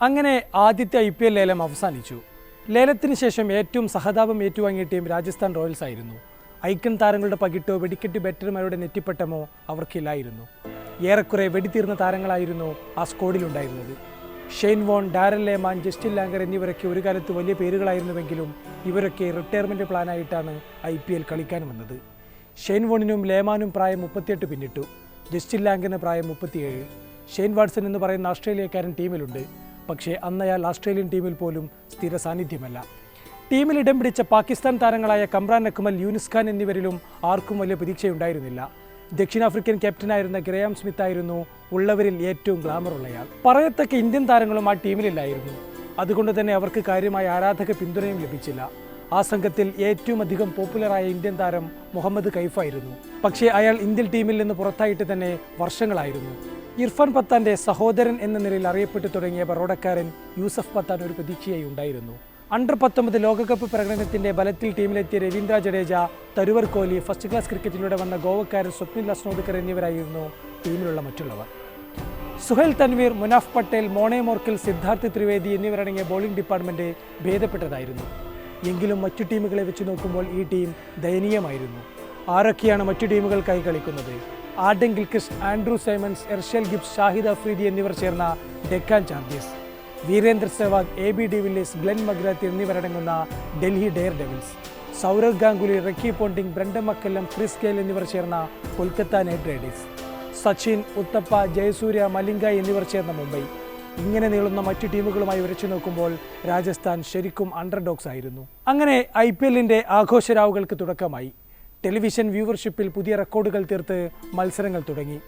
അങ്ങനെ ആദ്യത്തെ I P L ലേലം അവസാനിച്ചു. ലേലത്തിന് ശേഷം ഏറ്റവും സഹതാപം ഏറ്റുവാങ്ങിയ ടീം രാജസ്ഥാൻ റോയൽസ് ആയിരുന്നു. ഐക്കൺ താരങ്ങളുടെ പകിട്ടോ വെടിക്കെട്ട് ബാറ്റർമാരുടെ നെറ്റിപ്പട്ടമോ അവർക്കില്ലായിരുന്നു. ഏറെക്കുറെ വെടിതീർന്ന താരങ്ങളായിരുന്നു ആ സ്കോഡിലുണ്ടായിരുന്നത് Shane Warne Darren Lehmann Justin Langer എന്നിവരൊക്കെ ഒരു കാലത്ത് വലിയ പേരുകളായിരുന്നുവെങ്കിലും ഇവരൊക്കെ റിട്ടയർമെന്റ് പ്ലാനായിട്ടാണ് ഐ പി എൽ കളിക്കാൻ വന്നത്. ഷെയ്ൻ വോണിനും ലേമാനും പ്രായം മുപ്പത്തിയെട്ട് പിന്നിട്ടു. ജസ്റ്റിൻ ലാങ്കറിന് പ്രായം മുപ്പത്തിയേഴ്. ഷെയ്ൻ വാട്സൺ എന്ന് പറയുന്ന ഓസ്ട്രേലിയക്കാരൻ ടീമിലുണ്ട്. പക്ഷേ അന്നയാൽ ഓസ്ട്രേലിയൻ ടീമിൽ പോലും സ്ഥിര സാന്നിധ്യമല്ല. ടീമിൽ ഇടം പിടിച്ച പാകിസ്ഥാൻ താരങ്ങളായ കമ്രാൻ അക്മൽ യൂനിസ് ഖാൻ എന്നിവരിലും ആർക്കും വലിയ പ്രതീക്ഷയുണ്ടായിരുന്നില്ല. ദക്ഷിണാഫ്രിക്കൻ ക്യാപ്റ്റനായിരുന്ന ഗ്രയാം സ്മിത്ത് ആയിരുന്നു ഉള്ളവരിൽ ഏറ്റവും ഗ്ലാമറുള്ളയാൾ. പറയത്തക്ക ഇന്ത്യൻ താരങ്ങളും ആ ടീമിലില്ലായിരുന്നു. അതുകൊണ്ട് തന്നെ അവർക്ക് കാര്യമായ ആരാധക പിന്തുണയും ലഭിച്ചില്ല. ആ സംഘത്തിൽ ഏറ്റവും അധികം പോപ്പുലറായ ഇന്ത്യൻ താരം മുഹമ്മദ് കൈഫായിരുന്നു പക്ഷേ അയാൾ ഇന്ത്യൻ ടീമിൽ നിന്ന് പുറത്തായിട്ട് തന്നെ വർഷങ്ങളായിരുന്നു. ഇർഫാൻ പത്താന്റെ സഹോദരൻ എന്ന നിലയിൽ അറിയപ്പെട്ടു തുടങ്ങിയ ബറോഡക്കാരൻ യൂസഫ് പത്താൻ ഒരു പ്രതീക്ഷയായി ഉണ്ടായിരുന്നു. അണ്ടർ പത്തൊമ്പത് ലോകകപ്പ് പ്രകടനത്തിന്റെ ബലത്തിൽ ടീമിലെത്തിയ രവീന്ദ്ര ജഡേജ തരുവർ കോഹ്ലി ഫസ്റ്റ് ക്ലാസ് ക്രിക്കറ്റിലൂടെ വന്ന ഗോവക്കാരൻ സ്വപ്നിൽ അസ്നോദ്കർ എന്നിവരായിരുന്നു ടീമിലുള്ള മറ്റുള്ളവർ. സുഹൈൽ തൻവീർ മുനാഫ് പട്ടേൽ മോണെ മോർക്കിൽ സിദ്ധാർത്ഥ് ത്രിവേദി എന്നിവരടങ്ങിയ ബോളിംഗ് ഡിപ്പാർട്ട്മെന്റ് ഭേദപ്പെട്ടതായിരുന്നു. എങ്കിലും മറ്റു ടീമുകളെ വെച്ച് നോക്കുമ്പോൾ ഈ ടീം ദയനീയമായിരുന്നു. ആരൊക്കെയാണ് മറ്റു ടീമുകൾക്കായി കളിക്കുന്നത്? Adam Gilchrist Andrew Symonds Herschelle Gibbs Shahid Afridi എന്നിവർ ചേർന്ന Deccan Chargers Virender Sehwag A B de Villiers Glenn McGrath എന്നിവരടങ്ങുന്ന Delhi Daredevils. Sourav Ganguly Ricky Ponting Brendon McCullum Chris Gayle എന്നിവർ ചേർന്ന കൊൽക്കത്ത നൈറ്റ് റൈഡേഴ്സ്. സച്ചിൻ ഉത്തപ്പ ജയസൂര്യ മലിംഗ എന്നിവർ ചേർന്ന മുംബൈ. ഇങ്ങനെ നീളുന്ന മറ്റു ടീമുകളുമായി ഉരച്ചു നോക്കുമ്പോൾ രാജസ്ഥാൻ ശരിക്കും അണ്ടർഡോഗ്സ് ആയിരുന്നു. അങ്ങനെ ഐ പി എല്ലിന്റെ ആഘോഷരാവുകൾക്ക് തുടക്കമായി. ടെലിവിഷൻ വ്യൂവർഷിപ്പിൽ പുതിയ റെക്കോർഡുകൾ തീർത്ത് മത്സരങ്ങൾ തുടങ്ങി.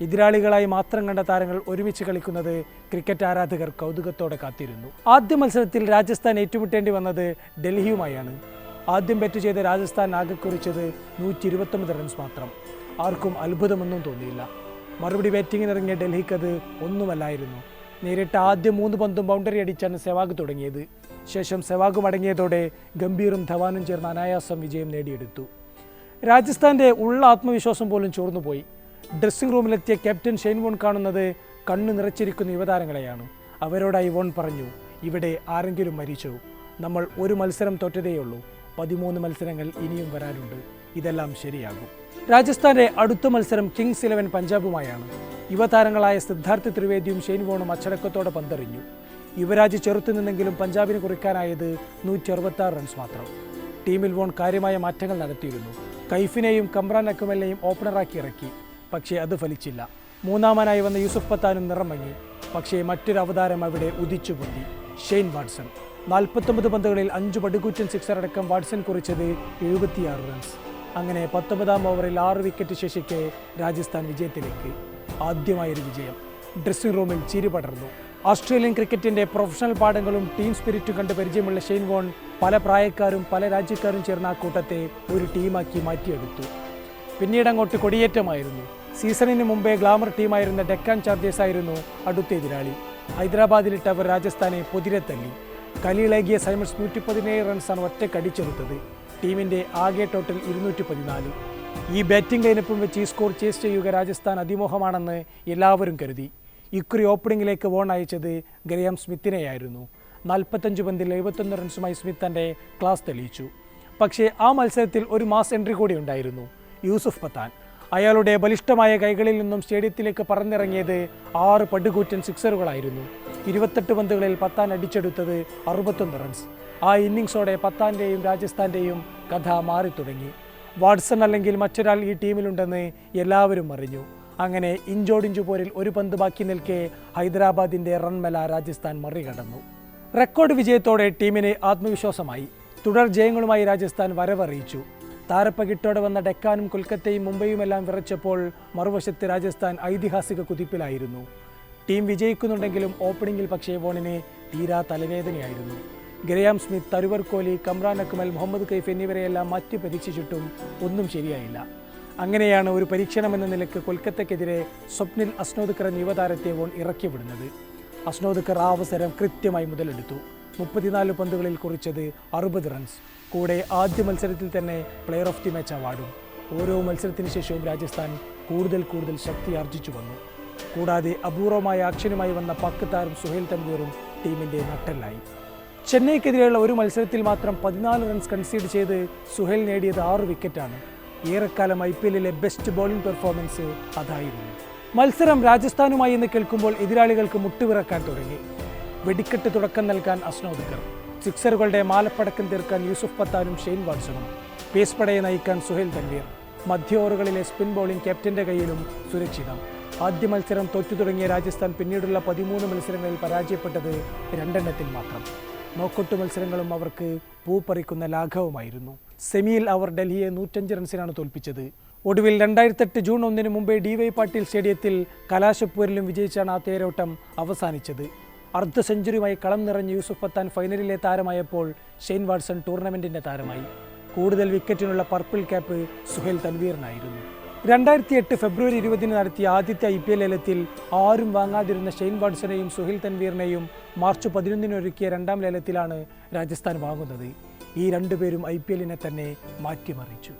എതിരാളികളായി മാത്രം കണ്ട താരങ്ങൾ ഒരുമിച്ച് കളിക്കുന്നത് ക്രിക്കറ്റ് ആരാധകർ കൗതുകത്തോടെ കാത്തിരുന്നു. ആദ്യ മത്സരത്തിൽ രാജസ്ഥാൻ ഏറ്റുമുട്ടേണ്ടി വന്നത് ഡൽഹിയുമായാണ്. ആദ്യം ബെറ്റ് ചെയ്ത രാജസ്ഥാൻ ആകെ കുറിച്ചത് നൂറ്റി ഇരുപത്തൊമ്പത് റൺസ് മാത്രം. ആർക്കും അത്ഭുതമൊന്നും തോന്നിയില്ല. മറുപടി ബാറ്റിങ്ങിനിറങ്ങിയ ഡൽഹിക്കത് ഒന്നുമല്ലായിരുന്നു. നേരിട്ട് ആദ്യ മൂന്ന് പന്തും ബൗണ്ടറി അടിച്ചാണ് സെവാഗ് തുടങ്ങിയത്. ശേഷം സെവാഗ് മടങ്ങിയതോടെ ഗംഭീറും ധവാനും ചേർന്ന് അനായാസം വിജയം നേടിയെടുത്തു. രാജസ്ഥാന്റെ ഉള്ള ആത്മവിശ്വാസം പോലും ചോർന്നുപോയി ഡ്രസ്സിംഗ് റൂമിലെത്തിയ ക്യാപ്റ്റൻ ഷെയ്ൻ വോൺ കാണുന്നത് കണ്ണു നിറച്ചിരിക്കുന്ന യുവതാരങ്ങളെയാണ്. അവരോടായി വോൺ പറഞ്ഞു ഇവിടെ ആരെങ്കിലും മരിച്ചു? നമ്മൾ ഒരു മത്സരം തോറ്റതേയുള്ളൂ പതിമൂന്ന് മത്സരങ്ങൾ ഇനിയും വരാനുണ്ട്. ഇതെല്ലാം ശരിയാകും. രാജസ്ഥാന്റെ അടുത്ത മത്സരം കിങ്സ് ഇലവൻ പഞ്ചാബുമായാണ്. യുവതാരങ്ങളായ സിദ്ധാർത്ഥ് ത്രിവേദിയും ഷെയ്ൻ വോണും അച്ചടക്കത്തോടെ പന്തെറിഞ്ഞു. യുവരാജ് ചെറുത്തു നിന്നെങ്കിലും പഞ്ചാബിന് കുറിക്കാനായത് നൂറ്റി അറുപത്തി റൺസ് മാത്രം. ടീമിൽ വോൺ കാര്യമായ മാറ്റങ്ങൾ നടത്തിയിരുന്നു. കൈഫിനെയും കമ്രാൻ അക്കുമലിനെയും ഓപ്പണറാക്കി ഇറക്കി. പക്ഷേ അത് ഫലിച്ചില്ല. മൂന്നാമനായി വന്ന യൂസുഫ് പത്താനും നിറം മങ്ങി. പക്ഷേ മറ്റൊരു അവതാരം അവിടെ ഉദിച്ചു പൊന്തി ഷെയ്ൻ വാട്സൺ. നാൽപ്പത്തൊമ്പത് പന്തുകളിൽ അഞ്ച് പടുകൂറ്റൻ സിക്സർ അടക്കം വാട്സൺ കുറിച്ചത് എഴുപത്തിയാറ് റൺസ് അങ്ങനെ പത്തൊമ്പതാം ഓവറിൽ ആറ് വിക്കറ്റ് ശേഷിക്കെ രാജസ്ഥാൻ വിജയത്തിലേക്ക്. ആദ്യമായൊരു വിജയം. ഡ്രസ്സിംഗ് റൂമിൽ ചിരി പടർന്നു. ഓസ്ട്രേലിയൻ ക്രിക്കറ്റിന്റെ പ്രൊഫഷണൽ പാഠങ്ങളും ടീം സ്പിരിറ്റും കണ്ട് പരിചയമുള്ള ഷെയ്ൻ വോൺ പല പ്രായക്കാരും പല രാജ്യക്കാരും ചേർന്ന ആ കൂട്ടത്തെ ഒരു ടീമാക്കി മാറ്റിയെടുത്തു. പിന്നീട് അങ്ങോട്ട് കൊടിയേറ്റമായിരുന്നു. സീസണിന് മുമ്പേ ഗ്ലാമർ ടീമായിരുന്ന ഡെക്കാൻ ചാർജേഴ്സ് ആയിരുന്നു അടുത്ത എതിരാളി. ഹൈദരാബാദിലിട്ട് അവർ രാജസ്ഥാനെ പൊതിരെ തല്ലി. കലിയിളകിയ സൈമൺസ് നൂറ്റി പതിനേഴ് റൺസാണ് ഒറ്റക്കടിച്ചെടുത്തത്. ടീമിന്റെ ആകെ ടോട്ടൽ ഇരുന്നൂറ്റി പതിനാല് ഈ ബാറ്റിംഗ് ലൈനപ്പും വെച്ച് ഈ സ്കോർ ചേസ് ചെയ്യുക രാജസ്ഥാൻ അതിമോഹമാണെന്ന് എല്ലാവരും കരുതി. ഇക്കുറി ഓപ്പണിംഗിലേക്ക് വോൺ അയച്ചത് ഗ്രയാം സ്മിത്തിനെയായിരുന്നു. നാൽപ്പത്തഞ്ച് പന്തിൽ എഴുപത്തൊന്ന് റൺസുമായി സ്മിത്ത് തന്റെ ക്ലാസ് തെളിയിച്ചു. പക്ഷേ ആ മത്സരത്തിൽ ഒരു മാസ് എൻട്രി കൂടി ഉണ്ടായിരുന്നു. യൂസുഫ് പത്താൻ. അയാളുടെ ബലിഷ്ഠമായ കൈകളിൽ നിന്നും സ്റ്റേഡിയത്തിലേക്ക് പറന്നിറങ്ങിയത് ആറ് പടുകൂറ്റൻ സിക്സറുകളായിരുന്നു. ഇരുപത്തെട്ട് പന്തുകളിൽ പത്താൻ അടിച്ചെടുത്തത് അറുപത്തൊന്ന് റൺസ്. ആ ഇന്നിങ്സോടെ പത്താന്റെയും രാജസ്ഥാന്റെയും കഥ മാറി തുടങ്ങി വാട്സൺ അല്ലെങ്കിൽ മറ്റൊരാൾ ഈ ടീമിലുണ്ടെന്ന് എല്ലാവരും അറിഞ്ഞു. അങ്ങനെ ഇഞ്ചോടിഞ്ചു പോരിൽ ഒരു പന്ത് ബാക്കി നിൽക്കെ ഹൈദരാബാദിന്റെ റൺമല രാജസ്ഥാൻ മറികടന്നു. റെക്കോർഡ് വിജയത്തോടെ ടീമിന് ആത്മവിശ്വാസമായി. തുടർ ജയങ്ങളുമായി രാജസ്ഥാൻ വരവറിയിച്ചു. താരപ്പകിട്ടോടെ വന്ന ഡെക്കാനും കൊൽക്കത്തയും മുംബൈയുമെല്ലാം വിറച്ചപ്പോൾ മറുവശത്ത് രാജസ്ഥാൻ ഐതിഹാസിക കുതിപ്പിലായിരുന്നു. ടീം വിജയിക്കുന്നുണ്ടെങ്കിലും ഓപ്പണിംഗിൽ പക്ഷേ വോണിന് തീരാ തലവേദനയായിരുന്നു. ഗ്രയാം സ്മിത്ത് തരുവർ കോഹ്ലി കമ്രാൻ അക്മൽ മുഹമ്മദ് കൈഫ് എന്നിവരെയെല്ലാം മാറ്റി പരീക്ഷിച്ചിട്ടും ഒന്നും ശരിയായില്ല. അങ്ങനെയാണ് ഒരു പരീക്ഷണമെന്ന നിലയ്ക്ക് കൊൽക്കത്തക്കെതിരെ സ്വപ്നിൽ അസ്നോദ്ക്കർ എന്ന യുവതാരത്തെ വോൺ ഇറക്കിവിടുന്നത് അസ്നോദ്ക്കർ ആ അവസരം കൃത്യമായി മുതലെടുത്തു. മുപ്പത്തിനാല് പന്തുകളിൽ കുറിച്ചത് അറുപത് റൺസ്. കൂടെ ആദ്യ മത്സരത്തിൽ തന്നെ പ്ലെയർ ഓഫ് ദി മാച്ച് അവാർഡും. ഓരോ മത്സരത്തിന് ശേഷവും രാജസ്ഥാൻ കൂടുതൽ കൂടുതൽ ശക്തി ആർജിച്ചു വന്നു. കൂടാതെ അപൂർവമായ ആക്ഷനുമായി വന്ന പാക് താരം സുഹേൽ തൻവീറും ടീമിന്റെ നട്ടലായി ചെന്നൈക്കെതിരെയുള്ള ഒരു മത്സരത്തിൽ മാത്രം പതിനാല് റൺസ് കൺസീഡ് ചെയ്ത് സുഹേൽ നേടിയത് ആറ് വിക്കറ്റാണ്. ഏറെക്കാലം ഐ പി എല്ലിലെ ബെസ്റ്റ് ബോളിംഗ് പെർഫോമൻസ് അതായിരുന്നു. മത്സരം രാജസ്ഥാനുമായി എന്ന് കേൾക്കുമ്പോൾ എതിരാളികൾക്ക് മുട്ടുവിറക്കാൻ തുടങ്ങി. വെടിക്കെട്ട് തുടക്കം നൽകാൻ അസ്നോദിക്കർ സിക്സറുകളുടെ മാലപ്പടക്കം തീർക്കാൻ യൂസുഫ് പത്താനും ഷെയ്ൻ വാട്സണും. പേസ് പടയെ നയിക്കാൻ സുഹേൽ തൻവീർ. മധ്യ സ്പിൻ ബോളിംഗ് ക്യാപ്റ്റന്റെ കയ്യിലും സുരക്ഷിതം. ആദ്യ മത്സരം തോറ്റു തുടങ്ങിയ രാജസ്ഥാൻ പിന്നീടുള്ള പതിമൂന്ന് മത്സരങ്ങളിൽ പരാജയപ്പെട്ടത് രണ്ടെണ്ണത്തിൽ മാത്രം. നോക്കൌട്ട് മത്സരങ്ങളും അവർക്ക് പൂപ്പറിക്കുന്ന ലാഘവമായിരുന്നു. സെമിയിൽ അവർ ഡൽഹിയെ നൂറ്റഞ്ച് റൺസിനാണ് തോൽപ്പിച്ചത്. ഒടുവിൽ രണ്ടായിരത്തെട്ട് ജൂൺ ഒന്നിന് മുമ്പേ ഡി വൈ പാട്ടീൽ സ്റ്റേഡിയത്തിൽ കലാശപ്പൂരിലും വിജയിച്ചാണ് ആ തേരോട്ടം അവസാനിച്ചത്. അർദ്ധ സെഞ്ചുറിയുമായി കളം നിറഞ്ഞ യൂസുഫ് പത്താൻ ഫൈനലിലെ താരമായപ്പോൾ ഷെയ്ൻ വാട്സൺ ടൂർണമെന്റിന്റെ താരമായി. കൂടുതൽ വിക്കറ്റിനുള്ള പർപ്പിൾ ക്യാപ്പ് സുഹേൽ തൻവീറിനായിരുന്നു. രണ്ടായിരത്തി എട്ട് ഫെബ്രുവരി ഇരുപതിന് നടത്തിയ ആദ്യത്തെ ഐ പി എൽ ലേലത്തിൽ ആരും വാങ്ങാതിരുന്ന ഷെയ്ൻ വാട്സനെയും സുഹേൽ തൻവീറിനെയും മാർച്ച് പതിനൊന്നിനൊരുക്കിയ രണ്ടാം ലേലത്തിലാണ് രാജസ്ഥാൻ വാങ്ങുന്നത്. ഈ രണ്ടുപേരും ഐ പി എല്ലിനെ തന്നെ മാറ്റിമറിച്ചു.